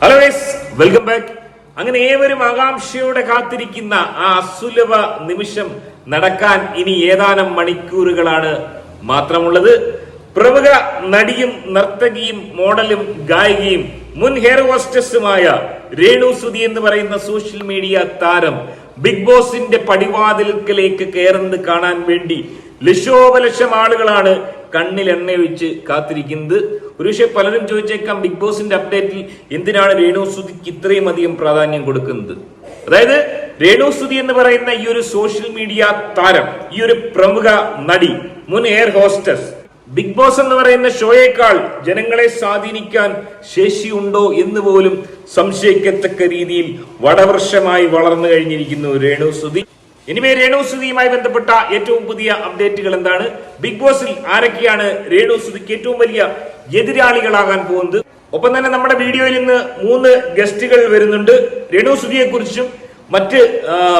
Hello guys welcome back അങ്ങനെ ഏവരും ആകാംക്ഷയോടെ കാത്തിരിക്കുന്ന ആ അസുലഭ നിമിഷം നടക്കാൻ ഇനി ഏതാനും മണിക്കൂറുകളാണ് മാത്രമുള്ളത്. പ്രമുഖ നടിയും നർത്തകിയും മോഡലും ഗായികയും മുൻ ഹെയർ ഹോസ്റ്റസുമായ രേണു സുധി എന്ന് പറയുന്ന സോഷ്യൽ മീഡിയ താരം ബിഗ് ബോസിന്റെ പടിവാതിൽക്കലേക്ക് കയറുന്നത് കാണാൻ വേണ്ടി ലക്ഷോപലക്ഷം ആളുകളാണ് കണ്ണിൽ എണ്ണയൊഴിച്ച് കാത്തിരിക്കുന്നത്. ഒരുപക്ഷെ പലരും ചോദിച്ചേക്കാം ബിഗ് ബോസിന്റെ അപ്ഡേറ്റിൽ എന്തിനാണ് രേണു സുധിക്ക് ഇത്രയും അധികം പ്രാധാന്യം കൊടുക്കുന്നത്? അതായത് രേണു സുധി എന്ന് പറയുന്ന ഈ ഒരു സോഷ്യൽ മീഡിയ താരം ഈ ഒരു പ്രമുഖ നടി മുൻ എയർ ഹോസ്റ്റസ് ബിഗ് ബോസ് എന്ന് പറയുന്ന ഷോയേക്കാൾ ജനങ്ങളെ സ്വാധീനിക്കാൻ ശേഷിയുണ്ടോ എന്ന് പോലും സംശയിക്കത്തക്ക രീതിയിൽ വടവർഷമായി വളർന്നു കഴിഞ്ഞിരിക്കുന്നു രേണു സുധി. ഇനിമേ രേണു സുധിയുമായി ബന്ധപ്പെട്ട ഏറ്റവും പുതിയ അപ്ഡേറ്റുകൾ എന്താണ്? ബിഗ് ബോസിൽ ആരൊക്കെയാണ് രേണു സുധിക്ക് ഏറ്റവും വലിയ എതിരാളികളാകാൻ പോകുന്നത്? ഒപ്പം തന്നെ നമ്മുടെ വീഡിയോയിൽ ഇന്ന് മൂന്ന് ഗസ്റ്റുകൾ വരുന്നുണ്ട്. രേണു സുധിയെ കുറിച്ചും മറ്റ്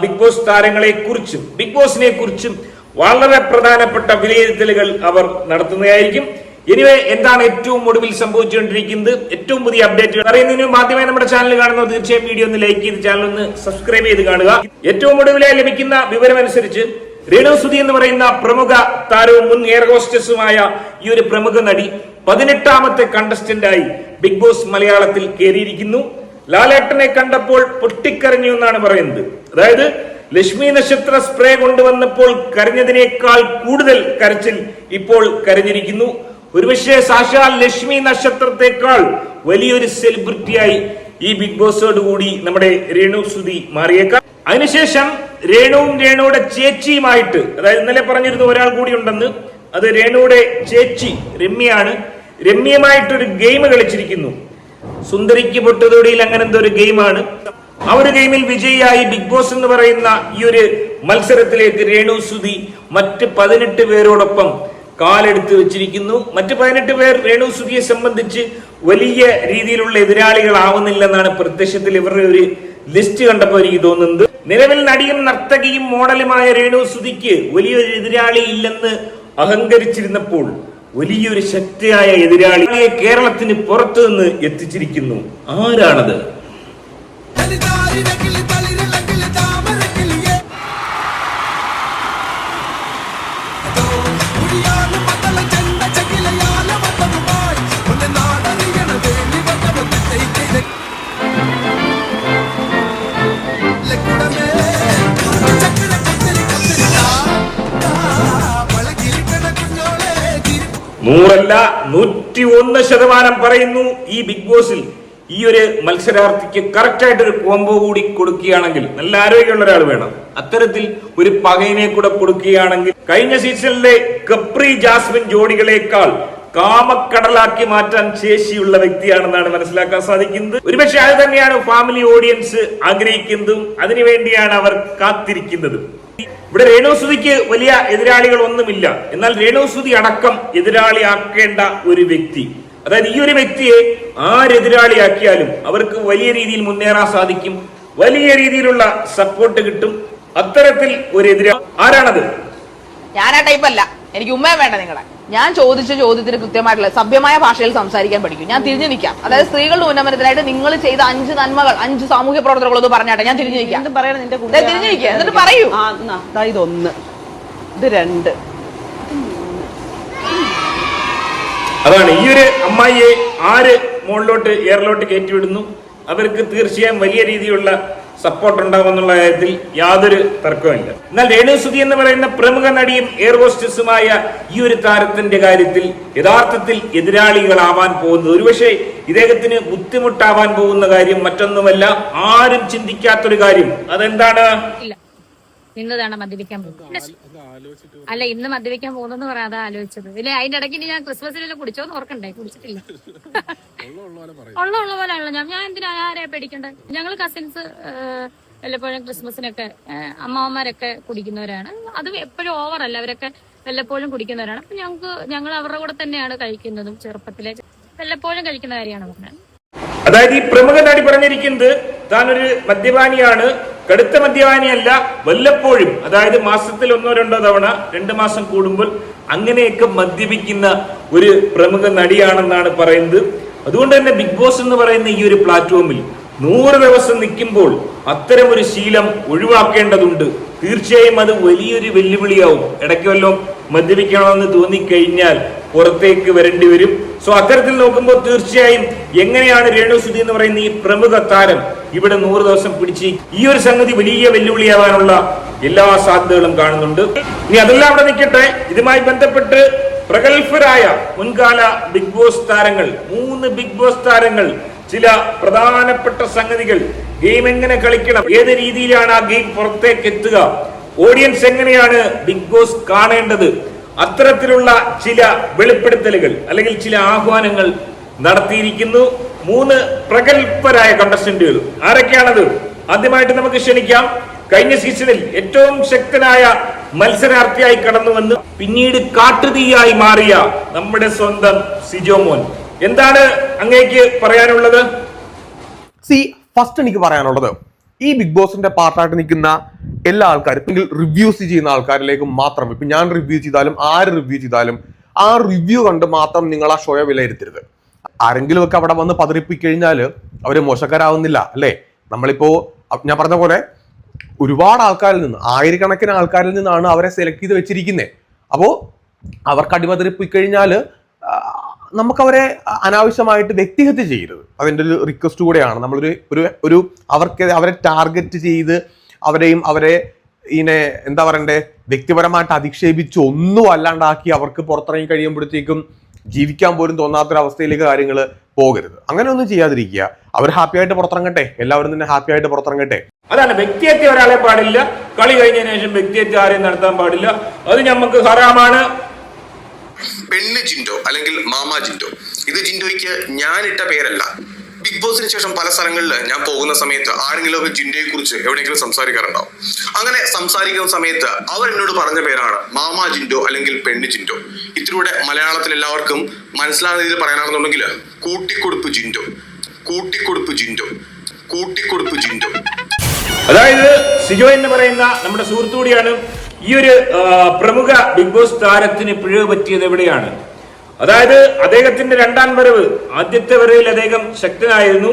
ബിഗ് ബോസ് താരങ്ങളെ കുറിച്ചും ബിഗ് ബോസിനെ കുറിച്ചും വളരെ പ്രധാനപ്പെട്ട വിലയിരുത്തലുകൾ അവർ നടത്തുന്നതായിരിക്കും. ഇനിവേ എന്താണ് ഏറ്റവും ഒടുവിൽ സംഭവിച്ചുകൊണ്ടിരിക്കുന്നത്? ഏറ്റവും പുതിയ അപ്ഡേറ്റുകൾ അറിയുന്നതിന് മാധ്യമമായി നമ്മുടെ ചാനൽ കാണുന്നത് തീർച്ചയായും വീഡിയോ ഒന്ന് ലൈക്ക് ചെയ്ത് ചാനൽ ഒന്ന് സബ്സ്ക്രൈബ് ചെയ്ത് കാണുക. ഏറ്റവും ഒടുവിലായി ലഭിക്കുന്ന വിവരമനുസരിച്ച് രേണു സുധി എന്ന് പറയുന്ന പ്രമുഖ താരവും മുൻ എയർ ഹോസ്റ്റസുമായ ഈ ഒരു പ്രമുഖ നടി പതിനെട്ടാമത്തെ കണ്ടസ്റ്റന്റായി ബിഗ് ബോസ് മലയാളത്തിൽ കയറിയിരിക്കുന്നു. ലാലേട്ടനെ കണ്ടപ്പോൾ പൊട്ടിക്കരഞ്ഞു എന്നാണ് പറയുന്നത്. അതായത് ലക്ഷ്മി നക്ഷത്ര സ്പ്രേ കൊണ്ടുവന്നപ്പോൾ കരഞ്ഞതിനേക്കാൾ കൂടുതൽ കരച്ചിൽ ഇപ്പോൾ കരഞ്ഞിരിക്കുന്നു. ഒരുപക്ഷെ സാക്ഷാൽ ലക്ഷ്മി നക്ഷത്രത്തെക്കാൾ വലിയൊരു സെലിബ്രിറ്റിയായി ഈ ബിഗ് ബോസോട് കൂടി നമ്മുടെ രേണു സുധി മാറിയേക്കാം. അതിനുശേഷം രേണുവും രേണുയുടെ ചേച്ചിയുമായിട്ട് അതായത് ഇന്നലെ പറഞ്ഞിരുന്ന ഒരാൾ കൂടി ഉണ്ടെന്ന് അത് രേണുയുടെ ചേച്ചി രമ്യയാണ്. രമ്യമായിട്ടൊരു ഗെയിം കളിച്ചിരിക്കുന്നു. സുന്ദരിക്ക് പൊട്ടുതൊടിയിൽ അങ്ങനെ എന്തോ ഒരു ഗെയിമാണ്. ആ ഒരു ഗെയിമിൽ വിജയിയായി ബിഗ് ബോസ് എന്ന് പറയുന്ന ഈ ഒരു മത്സരത്തിലേക്ക് രേണു സുധി മറ്റ് പതിനെട്ട് പേരോടൊപ്പം കാലെടുത്ത് വെച്ചിരിക്കുന്നു. മറ്റ് പതിനെട്ട് പേർ രേണു സുധിയെ സംബന്ധിച്ച് വലിയ രീതിയിലുള്ള എതിരാളികളാവുന്നില്ലെന്നാണ് പ്രത്യക്ഷത്തിൽ ഇവരുടെ ഒരു ലിസ്റ്റ് കണ്ടപ്പോൾ എനിക്ക് തോന്നുന്നത്. നിലവിൽ നടിയും നർത്തകിയും മോഡലുമായ രേണു സുധിക്ക് വലിയൊരു എതിരാളി ഇല്ലെന്ന് അഹങ്കരിച്ചിരുന്നപ്പോൾ വലിയൊരു ശക്തിയായ എതിരാളിയെ കേരളത്തിന് പുറത്തു നിന്ന് എത്തിച്ചിരിക്കുന്നു. ആരാണത്? നൂറല്ല നൂറ്റി ഒന്ന് ശതമാനം പറയുന്നു ഈ ബിഗ് ബോസിൽ. ഈ ഒരു മത്സരാർത്ഥിക്ക് കറക്റ്റായിട്ട് ഒരു കോംബോ കൂടി കൊടുക്കുകയാണെങ്കിൽ നല്ല ആരോഗ്യമുള്ള ഒരാൾ വേണം. അത്തരത്തിൽ ഒരു പകയിനെ കൂടെ കൊടുക്കുകയാണെങ്കിൽ കഴിഞ്ഞ സീസണിലെ കപ്രി ജാസ്മിൻ ജോഡികളേക്കാൾ കാമക്കടലാക്കി മാറ്റാൻ ശേഷിയുള്ള വ്യക്തിയാണെന്നാണ് മനസ്സിലാക്കാൻ സാധിക്കുന്നത്. ഒരുപക്ഷെ അത് തന്നെയാണ് ഫാമിലി ഓഡിയൻസ് ആഗ്രഹിക്കുന്നതും. അതിനുവേണ്ടിയാണ് അവർ കാത്തിരിക്കുന്നതും. ഇവിടെ രേണുസുതിക്ക് വലിയ എതിരാളികൾ ഒന്നുമില്ല എന്നാൽ രേണുസുതി അടക്കം എതിരാളിയാക്കേണ്ട ഒരു വ്യക്തി. അതായത് ഈ ഒരു വ്യക്തിയെ ആരെതിരാളിയാക്കിയാലും അവർക്ക് വലിയ രീതിയിൽ മുന്നേറാൻ സാധിക്കും. വലിയ രീതിയിലുള്ള സപ്പോർട്ട് കിട്ടും. അത്തരത്തിൽ ഒരു എതിരാ ആരാണത്? ഞാൻ ആ ടൈപ്പ് അല്ല. എനിക്ക് ഉമ്മയും വേണ്ട നിങ്ങളെ. ഞാൻ ചോദിച്ച ചോദ്യത്തിന് കൃത്യമായിട്ടുള്ള സഭ്യമായ ഭാഷയിൽ സംസാരിക്കാൻ പഠിക്കും. ഞാൻ തിരിഞ്ഞു നിൽക്കാം. അതായത് സ്ത്രീകളുടെ ഉന്നമനത്തിനായിട്ട് നിങ്ങൾ ചെയ്ത അഞ്ച് നന്മകൾ അഞ്ച് സാമൂഹ്യ പ്രവർത്തനങ്ങളൊന്ന് പറഞ്ഞാട്ടെ. ഞാൻ തിരിഞ്ഞു നിൽക്കാം. തിരിഞ്ഞു നിൽക്കാം. എന്നിട്ട് പറയൂ. ഒന്ന് ഇതൊന്ന്. ഇത് രണ്ട്. അതാണ് ഈ ഒരു അമ്മായിയെ ആര് മുകളിലോട്ട് എയറിലോട്ട് കയറ്റിവിടുന്നു? അവർക്ക് തീർച്ചയായും വലിയ രീതിയിലുള്ള സപ്പോർട്ട് ഉണ്ടാവുമെന്നുള്ള കാര്യത്തിൽ യാതൊരു തർക്കവുമില്ല. എന്നാൽ രേണുസുതി എന്ന് പറയുന്ന പ്രമുഖ നടിയും എയർ ഹോസ്റ്റസുമായ ഈ ഒരു താരത്തിന്റെ കാര്യത്തിൽ യഥാർത്ഥത്തിൽ എതിരാളികളാവാൻ പോകുന്നത് ഒരുപക്ഷെ ഇദ്ദേഹത്തിന് ബുദ്ധിമുട്ടാവാൻ പോകുന്ന കാര്യം മറ്റൊന്നുമല്ല ആരും ചിന്തിക്കാത്തൊരു കാര്യം. അതെന്താണ്? ഇന്നതാണ് മദ്യപിക്കാൻ പോകുന്നത്. അല്ല ഇന്ന് മദ്യപിക്കാൻ പോകുന്നെന്ന് പറയാതെ ആലോചിച്ചത്. ഇല്ല അതിന്റെ ഇടയ്ക്ക് ഞാൻ ക്രിസ്മസിനെല്ലാം കുടിച്ചോന്ന് ഓർക്കണ്ടേ? കുടിച്ചിട്ടില്ല. ഉള്ള ഉള്ള പോലെയാണല്ലോ. ഞാൻ ഞാൻ എന്തിനാ ആരെയാ പേടിക്കണ്ടേ? ഞങ്ങൾ കസിൻസ് വല്ലപ്പോഴും ക്രിസ്മസിനൊക്കെ അമ്മാവന്മാരൊക്കെ കുടിക്കുന്നവരാണ്. അത് എപ്പോഴും ഓവറല്ല അല്ല. അവരൊക്കെ വല്ലപ്പോഴും കുടിക്കുന്നവരാണ്. അപ്പൊ ഞങ്ങൾക്ക് ഞങ്ങൾ അവരുടെ കൂടെ തന്നെയാണ് കഴിക്കുന്നതും ചെറുപ്പത്തിലെ. വല്ലപ്പോഴും കഴിക്കുന്ന കാര്യമാണ് പറഞ്ഞത് അതായത് ഈ പ്രമുഖ നടി പറഞ്ഞിരിക്കുന്നത് താനൊരു മദ്യപാനിയാണ്. കടുത്ത മദ്യപാനിയല്ല വല്ലപ്പോഴും അതായത് മാസത്തിൽ ഒന്നോ രണ്ടോ തവണ രണ്ട് മാസം കൂടുമ്പോൾ അങ്ങനെയൊക്കെ മദ്യപിക്കുന്ന ഒരു പ്രമുഖ നടിയാണെന്നാണ് പറയുന്നത്. അതുകൊണ്ട് തന്നെ ബിഗ് ബോസ് എന്ന് പറയുന്ന ഈ ഒരു പ്ലാറ്റ്ഫോമിൽ നൂറ് ദിവസം നിൽക്കുമ്പോൾ അത്തരം ഒരു ശീലം ഒഴിവാക്കേണ്ടതുണ്ട്. തീർച്ചയായും അത് വലിയൊരു വെല്ലുവിളിയാവും. ഇടയ്ക്ക് വല്ലതും മദ്യപിക്കണമെന്ന് തോന്നിക്കഴിഞ്ഞാൽ പുറത്തേക്ക് വരേണ്ടി വരും. സോ അത്തരത്തിൽ നോക്കുമ്പോൾ തീർച്ചയായും എങ്ങനെയാണ് രേണു സുധി എന്ന് പറയുന്ന ഈ പ്രമുഖ താരം ഇവിടെ നൂറ് ദിവസം പിടിച്ച് ഈ ഒരു സംഗതി വലിയ വെല്ലുവിളിയാവാനുള്ള എല്ലാ സാധ്യതകളും കാണുന്നുണ്ട്. ഇനി അതെല്ലാം അവിടെ നിൽക്കട്ടെ. ഇതുമായി ബന്ധപ്പെട്ട് പ്രഗത്ഭരായ മുൻകാല ബിഗ് ബോസ് താരങ്ങൾ മൂന്ന് ബിഗ് ബോസ് താരങ്ങൾ ചില പ്രധാനപ്പെട്ട സംഗതികൾ ഗെയിം എങ്ങനെ കളിക്കണം ഏത് രീതിയിലാണ് ആ ഗെയിം പുറത്തേക്ക് എത്തുക ഓഡിയൻസ് എങ്ങനെയാണ് ബിഗ് ബോസ് കാണേണ്ടത് അത്തരത്തിലുള്ള ചില വെളിപ്പെടുത്തലുകൾ അല്ലെങ്കിൽ ചില ആഹ്വാനങ്ങൾ നടത്തിയിരിക്കുന്നു. മൂന്ന് പ്രഗത്ഭരായ കണ്ടസ്റ്റന്റുകൾ ആരൊക്കെയാണത്? ആദ്യമായിട്ട് നമുക്ക് ക്ഷണിക്കാം. കഴിഞ്ഞ സീസണിൽ ഏറ്റവും ശക്തനായ മത്സരാർത്ഥിയായി കടന്നുവന്ന് പിന്നീട് കാട്ടുതീയായി മാറിയ നമ്മുടെ സ്വന്തം സിജോമോൻ എന്താണ് അങ്ങേക്ക് പറയാനുള്ളത്? സി ഫസ്റ്റ് എനിക്ക് പറയാനുള്ളത് ഈ ബിഗ് ബോസിന്റെ പാർട്ടായിട്ട് നിൽക്കുന്ന എല്ലാ ആൾക്കാരും അല്ലെങ്കിൽ റിവ്യൂസ് ചെയ്യുന്ന ആൾക്കാരിലേക്ക് മാത്രം ഇപ്പൊ ഞാൻ റിവ്യൂ ചെയ്താലും ആര് റിവ്യൂ ചെയ്താലും ആ റിവ്യൂ കണ്ട് മാത്രം നിങ്ങൾ ആ ഷോയെ വിലയിരുത്തരുത്. ആരെങ്കിലും ഒക്കെ അവിടെ വന്ന് പതറിപ്പിക്കഴിഞ്ഞാൽ അവർ മോശക്കാരാവുന്നില്ല അല്ലേ? നമ്മളിപ്പോ ഞാൻ പറഞ്ഞ പോലെ ഒരുപാട് ആൾക്കാരിൽ നിന്ന് ആയിരക്കണക്കിന് ആൾക്കാരിൽ നിന്നാണ് അവരെ സെലക്ട് ചെയ്ത് വെച്ചിരിക്കുന്നത് അപ്പോൾ അവർക്ക് അടിമതിരിപ്പിക്കഴിഞ്ഞാൽ നമുക്കവരെ അനാവശ്യമായിട്ട് വ്യക്തിഹത്യ ചെയ്യരുത്. അതിന്റെ ഒരു റിക്വസ്റ്റ് കൂടെയാണ്. നമ്മളൊരു ഒരു ഒരു അവർക്ക് അവരെ ടാർഗറ്റ് ചെയ്ത് അവരെയും അവരെ ഇങ്ങനെ എന്താ പറയണ്ടേ വ്യക്തിപരമായിട്ട് അധിക്ഷേപിച്ച് ഒന്നും അല്ലാണ്ടാക്കി അവർക്ക് പുറത്തിറങ്ങി കഴിയുമ്പോഴത്തേക്കും ജീവിക്കാൻ പോലും തോന്നാത്തൊരവസ്ഥയിലേക്ക് കാര്യങ്ങൾ പോകരുത്. അങ്ങനെ ഒന്നും ചെയ്യാതിരിക്കുക. അവർ ഹാപ്പി ആയിട്ട് പുറത്തിറങ്ങട്ടെ. എല്ലാവരും തന്നെ ഹാപ്പി ആയിട്ട് പുറത്തിറങ്ങട്ടെ. അതാണ് വ്യക്തിഹത്യ ഒരാളെ പാടില്ല. കളി കഴിഞ്ഞതിന് ശേഷം വ്യക്തിഹത്യ ആരെയും നടത്താൻ പാടില്ല. അത് നമുക്ക് ഹറാമാണ്. പെണ്ണ് ജിൻഡോ അല്ലെങ്കിൽ മാമ ജിൻഡോ. ഇത് ജിൻഡോയ്ക്ക് ഞാനിട്ട പേരല്ല. ബിഗ് ബോസിന് ശേഷം പല സ്ഥലങ്ങളിൽ ഞാൻ പോകുന്ന സമയത്ത് ആരെങ്കിലും ഒക്കെ ജിൻഡയെ കുറിച്ച് എവിടെയെങ്കിലും സംസാരിക്കാറുണ്ടാവും അങ്ങനെ സംസാരിക്കുന്ന സമയത്ത് അവർ എന്നോട് പറഞ്ഞ പേരാണ് മാമ ജിൻഡോ അല്ലെങ്കിൽ പെണ്ണ് ജിൻഡോ. ഇതിലൂടെ മലയാളത്തിൽ എല്ലാവർക്കും മനസ്സിലാകുന്ന രീതിയിൽ പറയാനാണെന്നുണ്ടെങ്കിൽ കൂട്ടിക്കൊടുപ്പ് ജിൻഡോ കൂട്ടിക്കൊടുപ്പ് ജിൻഡോ കൂട്ടിക്കൊടുപ്പ് ജിൻഡോ. അതായത് സിജോ എന്ന് പറയുന്ന നമ്മുടെ സുഹൃത്തു കൂടിയാണ്. ഈ ഒരു പ്രമുഖ ബിഗ് ബോസ് താരത്തിന് പിഴവ് പറ്റിയത് എവിടെയാണ്? അതായത് അദ്ദേഹത്തിന്റെ രണ്ടാം വരവ് ആദ്യത്തെ വരവിൽ അദ്ദേഹം ശക്തനായിരുന്നു.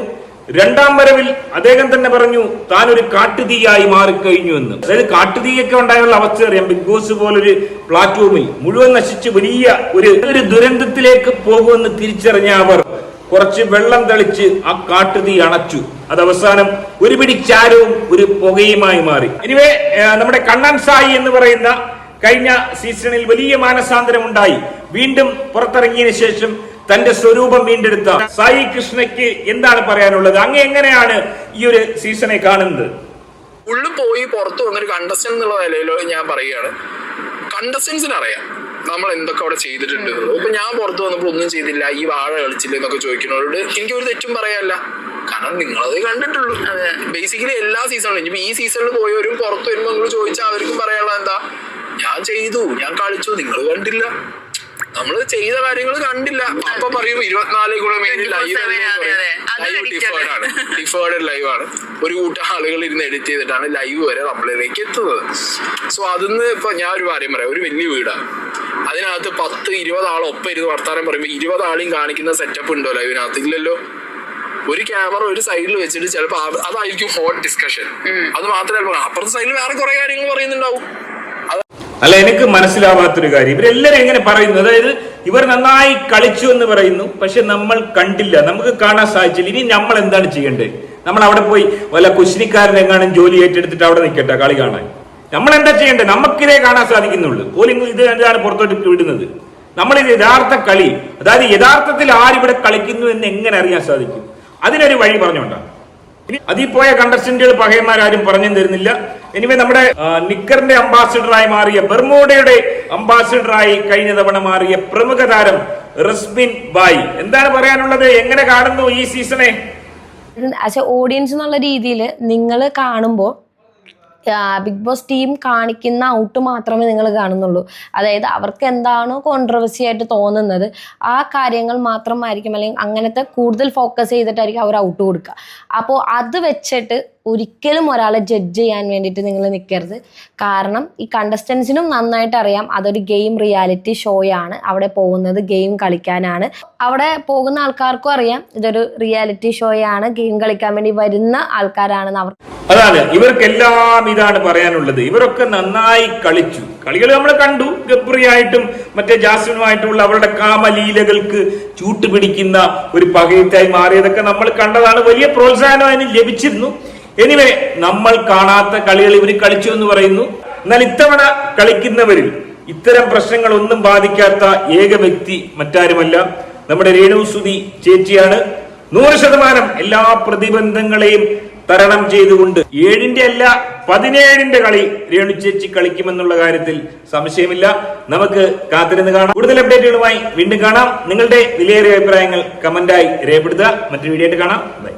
രണ്ടാം വരവിൽ അദ്ദേഹം തന്നെ പറഞ്ഞു താൻ ഒരു കാട്ടുതീയായി മാറിക്കഴിഞ്ഞു എന്ന്. അതായത് കാട്ടുതീയൊക്കെ ഉണ്ടായുള്ള അവസ്ഥ അറിയാം. ബിഗ് ബോസ് പോലൊരു പ്ലാറ്റ്ഫോമിൽ മുഴുവൻ നശിച്ച് വലിയ ഒരു ഒരു ദുരന്തത്തിലേക്ക് പോകുമെന്ന് തിരിച്ചറിഞ്ഞ അവർ കുറച്ച് വെള്ളം തെളിച്ച് ആ കാട്ടുതീ അണച്ചു. അത് അവസാനം ഒരു പിടി ചാരവും ഒരു പുകയുമായി മാറി. ഇനിവേ നമ്മുടെ കണ്ണൻ സായി എന്ന് പറയുന്ന കഴിഞ്ഞ സീസണിൽ വലിയ മാനസാന്തരം ഉണ്ടായി. വീണ്ടും പുറത്തിറങ്ങിയതിനു ശേഷം തന്റെ സ്വരൂപം വീണ്ടെടുത്ത സായി കൃഷ്ണയ്ക്ക് എന്താണ് പറയാനുള്ളത്? അങ്ങ് എങ്ങനെയാണ് ഈ ഒരു സീസണെ കാണുന്നത്? ഉള്ളു പോയി പുറത്തു വന്നൊരു കണ്ടസ്റ്റൻ എന്നുള്ള നിലയിലോ ഞാൻ പറയുകയാണ്. കണ്ടസ്റ്റൻസിന് അറിയാം. നമ്മൾ എന്തൊക്കെ അവിടെ ചെയ്തിട്ടുണ്ട്. ഇപ്പൊ ഞാൻ പുറത്തു വന്നപ്പോൾ ഒന്നും ചെയ്തില്ല. ഈ വാഴ കളിച്ചില്ല എന്നൊക്കെ ചോദിക്കുന്നവരോട് എനിക്ക് ഒരു തെറ്റും പറയാല്ല കാരണം നിങ്ങളത് കണ്ടിട്ടുള്ളൂ. ബേസിക്കലി എല്ലാ സീസണിലും ഇനിയിപ്പോ ഈ സീസണിൽ പോയവരും പുറത്തു വരുമ്പോൾ നിങ്ങൾ ചോദിച്ചാൽ അവർക്കും പറയാനുള്ള എന്താ? ഞാൻ ചെയ്തു ഞാൻ കളിച്ചു നിങ്ങൾ കണ്ടില്ല. നമ്മൾ ചെയ്ത കാര്യങ്ങൾ കണ്ടില്ല. അപ്പൊ പറയും ഇരുപത്തിനാല് ലൈവ് ലൈവ് ഡിഫേർഡ് ആണ് ഡിഫേർഡ് ലൈവ് ആണ്. ഒരു കൂട്ടം ആളുകൾ ഇരുന്ന് എഡിറ്റ് ചെയ്തിട്ടാണ് ലൈവ് വരെ നമ്മളിലേക്ക് എത്തുന്നത്. സോ അതിന്ന് ഇപ്പൊ ഞാൻ ഒരു കാര്യം പറയാം. ഒരു വലിയ വീടാണ്. അതിനകത്ത് പത്ത് ഇരുപത് ആൾ ഒപ്പം ഇരുന്ന് വർത്താനം പറയുമ്പോൾ ഇരുപത് ആളെയും കാണിക്കുന്ന സെറ്റപ്പ് ഉണ്ടോ ലൈവിനകത്ത് ഇല്ലല്ലോ. ഒരു ക്യാമറ ഒരു സൈഡിൽ വെച്ചിട്ട് ചിലപ്പോൾ അതായിരിക്കും ഹോട്ട് ഡിസ്കഷൻ അത് മാത്രമല്ല അപ്പുറത്തെ സൈഡിൽ വേറെ കുറെ കാര്യങ്ങൾ പറയുന്നുണ്ടാവും. അല്ല എനിക്ക് മനസ്സിലാവാത്തൊരു കാര്യം. ഇവരെല്ലാരും എങ്ങനെ പറയുന്നു? അതായത് ഇവർ നന്നായി കളിച്ചു എന്ന് പറയുന്നു പക്ഷെ നമ്മൾ കണ്ടില്ല. നമുക്ക് കാണാൻ സാധിച്ചില്ല. ഇനി നമ്മൾ എന്താണ് ചെയ്യേണ്ടത്? നമ്മൾ അവിടെ പോയി വല്ല കുശ്നിക്കാരൻ എങ്ങാനും ജോലി ഏറ്റെടുത്തിട്ട് അവിടെ നിൽക്കട്ടെ കളി കാണാൻ. നമ്മൾ എന്താ ചെയ്യേണ്ടത്? നമുക്കിതേ കാണാൻ സാധിക്കുന്നുള്ളൂ. പോലും ഇത് എന്താണ് പുറത്തോട്ട് വിടുന്നത്. നമ്മൾ ഇത് യഥാർത്ഥ കളി അതായത് യഥാർത്ഥത്തിൽ ആരിവിടെ കളിക്കുന്നു എന്ന് എങ്ങനെ അറിയാൻ സാധിക്കും? അതിനൊരു വഴി പറഞ്ഞുകൊണ്ടാണ്. ഇനി അതിൽ പോയ കണ്ടസ്റ്റന്റുകൾ പകയന്മാരാരും പറഞ്ഞു തരുന്നില്ല. എനിവേ നമ്മുടെ നിക്കറിന്റെ അംബാസിഡറായി മാറിയ ബെർമൂഡയുടെ അംബാസിഡറായി കഴിഞ്ഞ തവണ മാറിയ പ്രമുഖ താരം റസ്മിൻ ബായി. എന്താണ് പറയാനുള്ളത്? എങ്ങനെ കാണുന്നു ഈ സീസണെ ഓഡിയൻസ് എന്നുള്ള രീതിയിൽ നിങ്ങൾ കാണുമ്പോൾ ബിഗ് ബോസ് ടീം കാണിക്കുന്ന ഔട്ട് മാത്രമേ നിങ്ങൾ കാണുന്നുള്ളൂ. അതായത് അവർക്ക് എന്താണോ കോൺട്രവേഴ്സി ആയിട്ട് തോന്നുന്നത് ആ കാര്യങ്ങൾ മാത്രമായിരിക്കും അല്ലെങ്കിൽ അങ്ങനത്തെ കൂടുതൽ ഫോക്കസ് ചെയ്തിട്ടായിരിക്കും അവർ ഔട്ട് കൊടുക്കുക. അപ്പോൾ അത് വെച്ചിട്ട് ഒരിക്കലും ഒരാളെ ജഡ്ജ് ചെയ്യാൻ വേണ്ടിയിട്ട് നിങ്ങൾ നിൽക്കരുത് കാരണം ഈ കണ്ടസ്റ്റൻസിനും നന്നായിട്ട് അറിയാം അതൊരു ഗെയിം റിയാലിറ്റി ഷോയാണ് അവിടെ പോകുന്നത് ഗെയിം കളിക്കാനാണ്. അവിടെ പോകുന്ന ആൾക്കാർക്കും അറിയാം ഇതൊരു റിയാലിറ്റി ഷോയാണ് ഗെയിം കളിക്കാൻ വേണ്ടി വരുന്ന ആൾക്കാരാണെന്ന് അവർ അതാണ്. ഇവർക്കെല്ലാം ഇതാണ് പറയാനുള്ളത്. ഇവരൊക്കെ നന്നായി കളിച്ചു. കളികൾ നമ്മൾ കണ്ടു. ഗബ്രിയായിട്ടും മറ്റേ ജാസ്മിനുമായിട്ടുള്ള അവരുടെ കാമലീലകൾക്ക് ചൂട്ടുപിടിക്കുന്ന ഒരു പകയത്തായി മാറിയതൊക്കെ നമ്മൾ കണ്ടതാണ്. വലിയ പ്രോത്സാഹനം അതിന് ലഭിച്ചിരുന്നു. എനിവേ നമ്മൾ കാണാത്ത കളികൾ ഇവർ കളിച്ചു എന്ന് പറയുന്നു. എന്നാൽ ഇത്തവണ കളിക്കുന്നവരിൽ ഇത്തരം പ്രശ്നങ്ങൾ ഒന്നും ബാധിക്കാത്ത ഏക വ്യക്തി മറ്റാരുമല്ല. നമ്മുടെ രേണു രേണുസുതി ചേച്ചിയാണ്. നൂറ് ശതമാനം എല്ലാ പ്രതിബന്ധങ്ങളെയും തരണം ചെയ്തുകൊണ്ട് ഏഴിന്റെ അല്ല പതിനേഴിന്റെ കളി രേണു ചേച്ചി കളിക്കുമെന്നുള്ള കാര്യത്തിൽ സംശയമില്ല. നമുക്ക് കാത്തിരുന്ന് കാണാം. കൂടുതൽ അപ്ഡേറ്റുകളുമായി വീണ്ടും കാണാം. നിങ്ങളുടെ വിലയേറിയ അഭിപ്രായങ്ങൾ കമന്റായി രേഖപ്പെടുത്തുക. മറ്റൊരു വീഡിയോ ആയിട്ട് കാണാം. ബൈ